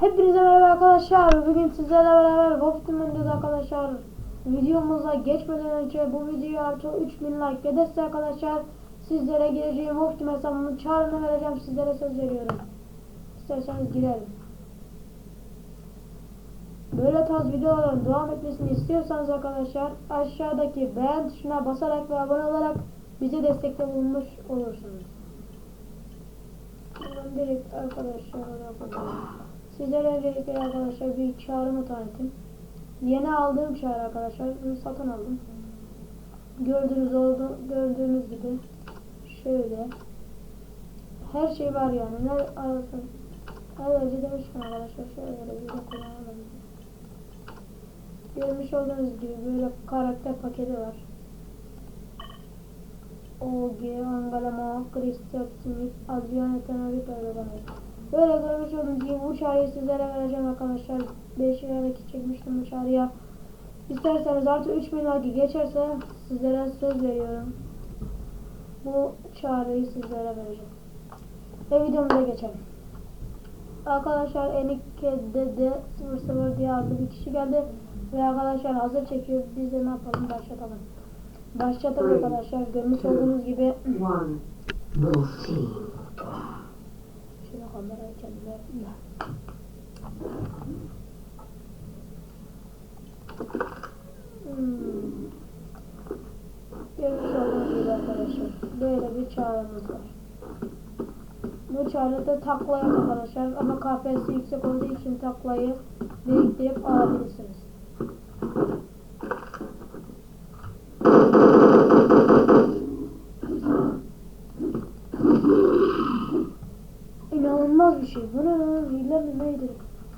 Hepinize merhaba arkadaşlar. Bugün sizlerle beraber Wolfteam'ındeyiz arkadaşlar. Videomuza geçmeden önce bu videoya artı 3000 like gelirse arkadaşlar sizlere gireceğim Wolfteam hesabımın çağrını vereceğim. Sizlere söz veriyorum. İsterseniz girelim. Böyle tarz videoların devam etmesini istiyorsanız arkadaşlar aşağıdaki beğen tuşuna basarak ve abone olarak bize destekte bulunmuş olursunuz. Direkt arkadaşlar yapalım. Sizlere öncelikle arkadaşlar bir çağrımı tanıtayım. Yeni aldığım çağrı arkadaşlar. Bunu satın aldım. Gördüğünüz oldu, gördüğünüz gibi şöyle her şey var yani. Ne arasın? Her önce demiştim arkadaşlar. Şöyle bir de kullanalım. Görmüş olduğunuz gibi böyle karakter paketi var. OG, Angalama, Christoph Smith, Adrian Tenerife böyle demek. Böyle görmüş olduğunuz gibi bu çağrıyı sizlere vereceğim arkadaşlar. 5 liralık çekmiştim bu çağrıya. İsterseniz artı 3000 like geçerse sizlere söz veriyorum. Bu çağrıyı sizlere vereceğim. Ve videomuza geçelim. Arkadaşlar Enike'de de 00 diye adlı bir kişi geldi. Ve arkadaşlar hazır çekiyor. Biz de ne yapalım başlatalım. Başlatalım arkadaşlar. Görmüş olduğunuz gibi One. Şöyle kamerayı kendime Hmm. Görmüş olduğunuz gibi arkadaşlar. Böyle bir çağrımız var. Bu çağrıda takla yok arkadaşlar ama KPSS yüksek olduğu için taklayı biriktirip alabilirsiniz. İnanılmaz bir şey. Bu ne lan? Hile mi neydi?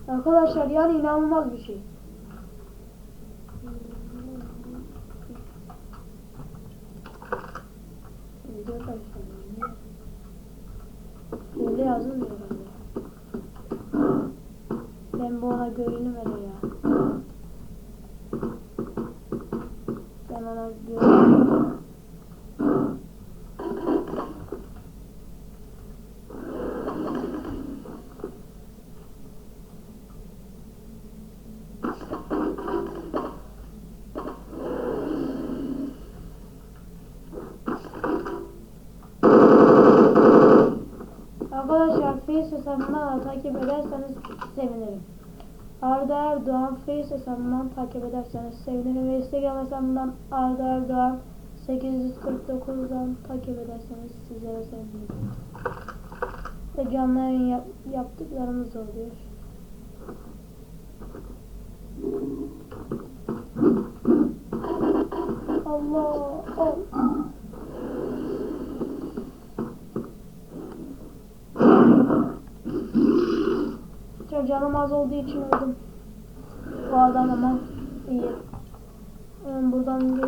Arkadaşlar yani inanılmaz bir şey. Hile yazılmıyor bende. Ben bu ona hele ya. Ben ona görünüm. Arkadaşlar Face hesabından da takip ederseniz sevinirim. Arda Erdoğan Face hesabından takip ederseniz sevinirim. Ve Instagram hesabından Arda Erdoğan 849'dan takip ederseniz sizlere sevinirim. Ve canlı yayın yap yaptıklarımız oluyor. Allah Allah. Çok canım az olduğu için öldüm. Bu adam ama iyi. Yani buradan bir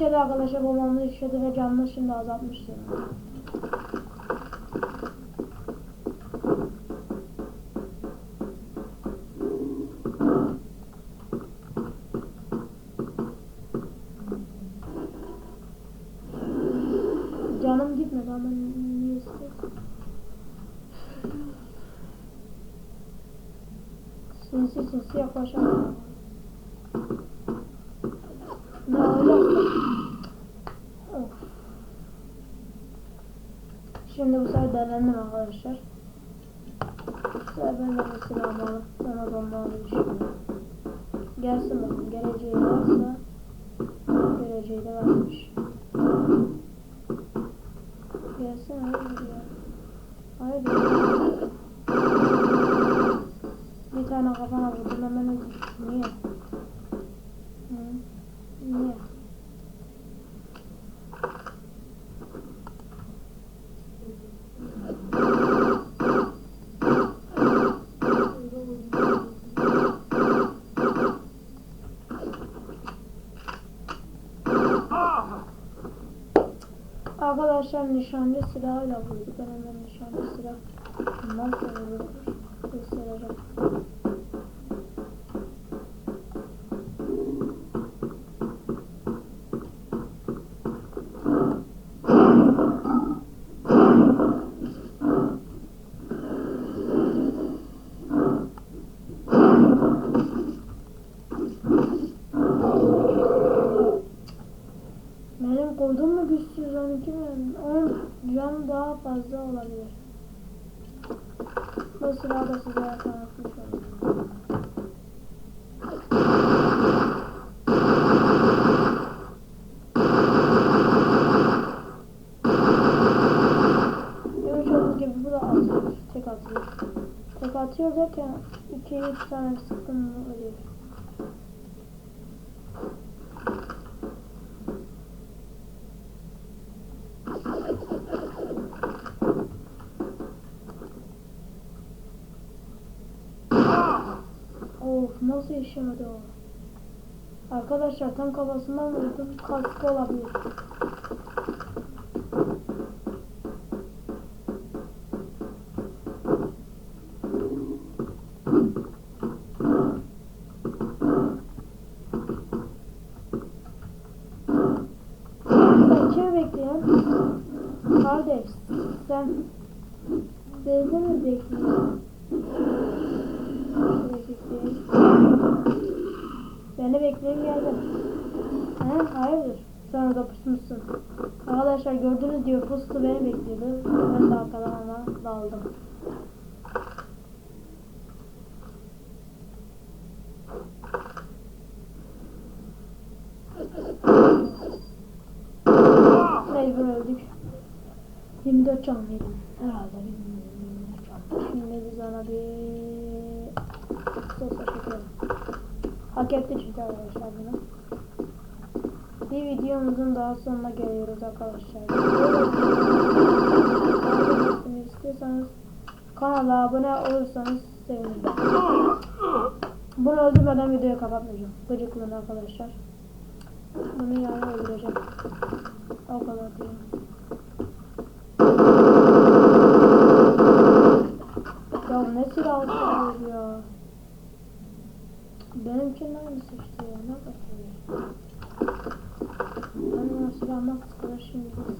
De arkadaşlar babamla işledi ve canlı şimdi azaltmıştır. Canım gitmedi ama niye istiyorsun? Sinsi sinsi yaklaşalım. Denendim arkadaşlar. Ben de alıp sana bomba alayım şimdi. Gelsin bakın geleceği varsa geleceği de varmış. Gelsin haydi ya. Bir tane kafana vurdum hemen öldüm. Niye? Hı? Niye? Arkadaşlar nişancı silahıyla vurdu. Ben hemen nişancı silah bundan sonra vurur. 12 mi? 10 can daha fazla olabilir. Bu sırada size tanıtmış olayım. Tek atıyor. Tek atıyor derken 2-3 tane sıktım nasıl işlemedi o? Arkadaşlar tam kafasından vurdum. Kaskı olabilir. Kimi bekliyorsun? Kardeş sen Beni mi bekliyorsun? Şöyle bekleyeyim. Beni bekleyin geldim. He? Hayırdır? Sen pusmuşsun. Arkadaşlar gördünüz diyor pustu beni bekliyordu. Ben de arkadan ama daldım. Mecbur öldük. 24 can yedim. Herhalde Hak etti çünkü arkadaşlar bunu. Bir videomuzun daha sonuna geliyoruz arkadaşlar. İstiyorsanız kanala abone olursanız sevinirim. Bunu öldürmeden videoyu kapatmayacağım. Gıcıklığını arkadaşlar. Bunu yani öldüreceğim. O kadar diyeyim. Ya ne sıkıyor ya. Benimkinin aynısı işte ya. Ne bakıyor? Ben nasıl sıkılır şimdi bir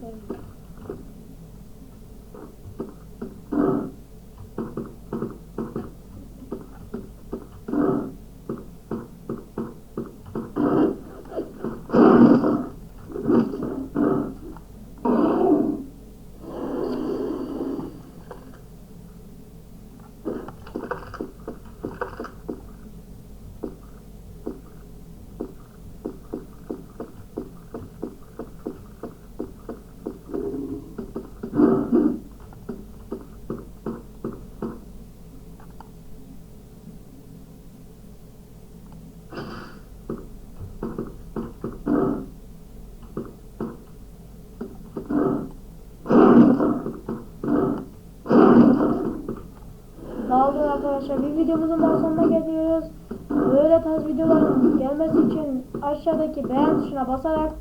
arkadaşlar. Bir videomuzun daha sonuna geliyoruz. Böyle tarz videoların gelmesi için aşağıdaki beğen tuşuna basarak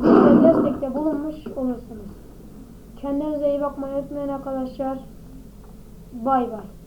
bize destekte bulunmuş olursunuz. Kendinize iyi bakmayı unutmayın arkadaşlar. Bay bay.